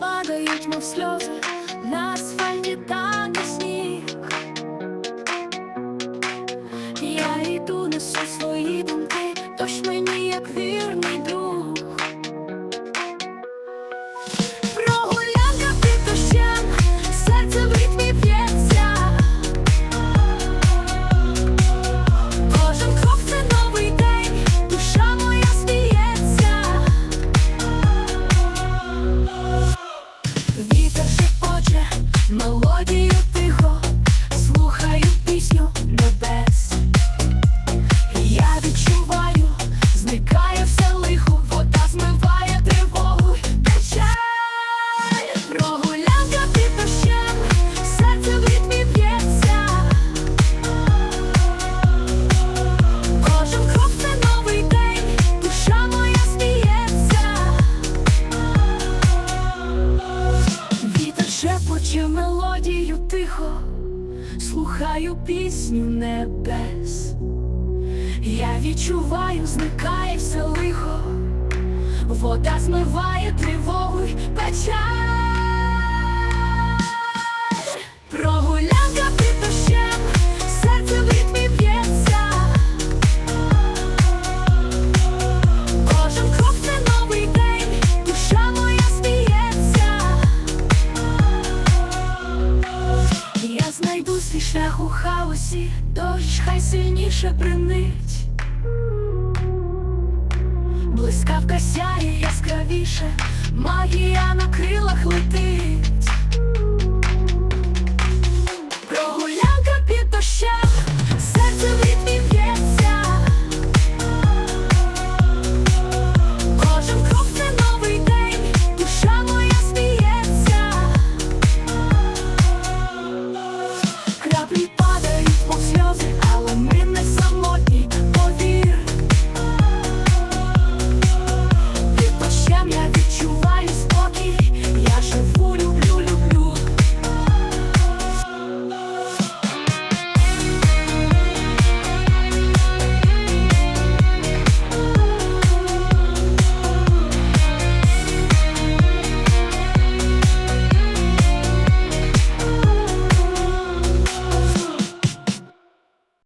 падають, мов сльози, на асфальті тане сніг. Я йду, несу свої відчуваю, зникає все лихо, вода змиває тривогу, тече. Прогулянка під дощем, серце в ритмі б'ється. Кожен крок це новий день, душа моя сміється. Вітер шепоче мелодію тихо, слухаю пісню небес. Я відчуваю, зникає все лихо, вода змиває тривогу й печаль. Хаосі, дощ хай сильніше принить, Блискавка сяє яскравіше, магія на крилах летить.